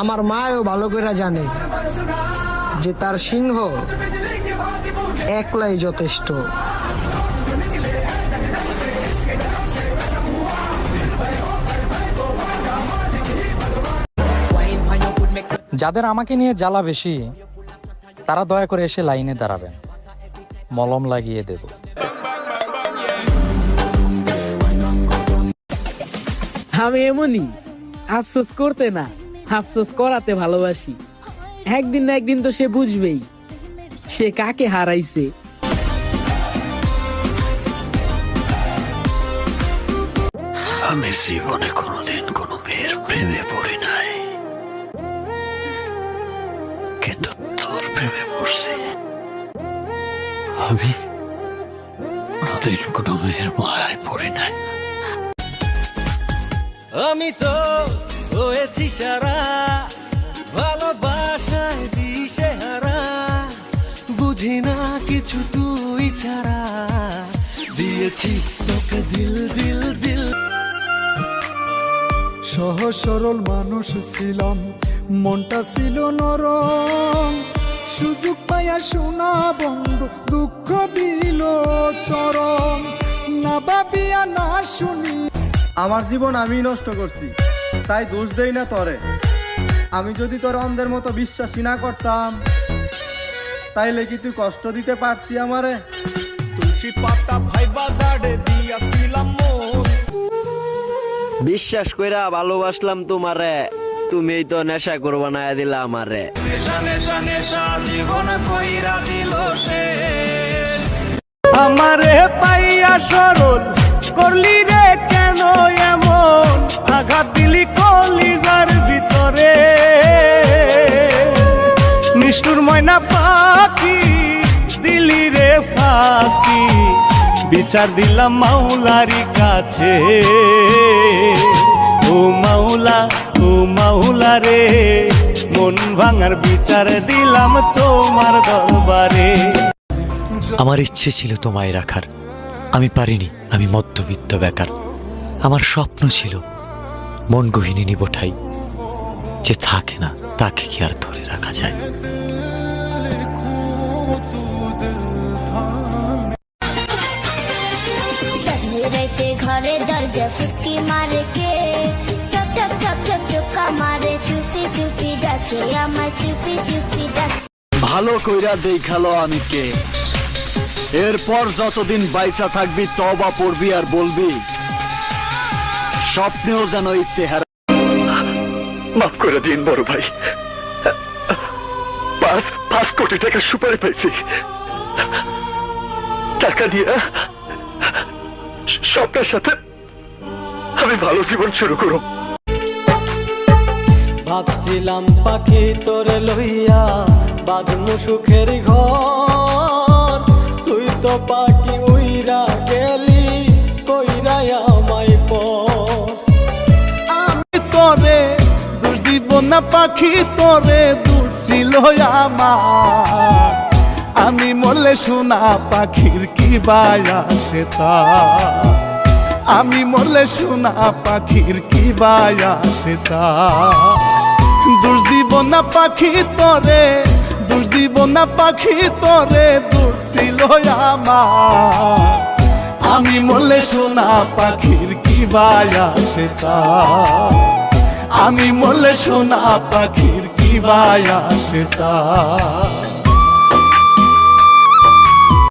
আমার মাও ভালো করে জানে যে তার সিংহ একলাই যথেষ্ট। যাদের আমাকে নিয়ে জ্বালা বেশি তারা দয়া করে এসে লাইনে দাঁড়াবেন। মলম লাগিয়ে দেব। আমি এমনই আফসোস করতে না। আফসোস করাতে ভালোবাসি। একদিন না একদিন তো সে বুঝবেই সে কাকে হারাইছে। আমি জীবনে কোনোদিন কোনো মেয়ের প্রেমে পড়ি নাই। কিন্তু তোর প্রেমে পড়ছি। আমি কোনোদিন কোনো মেয়ের মায়ায় পড়ি নাই। আমি তো হয়েছি সারা। ভালোবাসায় দিশে হারা। বুঝি না কিছু তুই ছাড়া। দিয়েছি তোকে দিল দিল দিল। সহজ সরল মানুষ ছিলাম মনটা ছিল নরম। সুযোগ পাইয়া শোনা বন্ধু দুঃখ দিল চরম। না ভাবিয়া না শুনি। আমার জীবন আমি নষ্ট করছি। তাই দোষ দেই না তরে। আমি যদি তোর অন্ধের মতো বিশ্বাসী না করতাম তাইলে কি তুই কষ্ট দিতে পারতি আমারে? বিশ্বাস কইরা ভালোবাসলাম তোমারে তুমি তো নেশা করবা না দিলা আমারে আমারে পাইয়া সরল করলি নিষ্ঠুর ময়না পাখি, দিলি রে ফাঁকি। বিচার দিলাম মাওলারি কাছে। ও মাওলা ও মাওলা রে, মন ভাঙার বিচার দিলাম তোমার দরবারে। আমার ইচ্ছে ছিল তোমায় রাখার। আমি পারিনি, আমি মধ্যবিত্ত বেকার। আমার স্বপ্ন ছিল মন গহিনী নিবঠাই যে থাকে না, তাকে কি আর ধরে রাখা যায়? মারে কে টক টক টক টক মারে চুপি চুপি ডাকে আমার চুপি চুপি ডাকে। ভালো কইরা দেখাল আমি কে? এরপর যতদিন বাইসা থাকবি তবা পড়বি আর বলবি, স্বপ্নেও যেন এই চেহারা মাফ করে দিন বড় ভাই। পাঁচ পাঁচ কোটি টাকা সুপারি পাইছি। টাকা দিয়ে স্বপ্নের সাথে আমি ভালো জীবন শুরু করব ভাবছিলাম পাখি তোরে লইয়া বাঁধমু সুখের ঘর। তুই তো পাখি উইরা গেলি, কইরা আমায় পর। আমি তোরে দোষ দিব না, পাখি তোরে দূর ছিল আমার। আমি মরলে শোনা পাখির কি বায়া সেতা আমি মরলে শোনা পাখির কি বায়া সেতা দোষ দিব না পাখি তোরে, দোষ দিব না পাখি তোরে, দোষ ছিল আমার। আমি মরলে শোনা পাখির কি বায়া সেতা আমি মরলে শোনা পাখির কি বায়া সেতা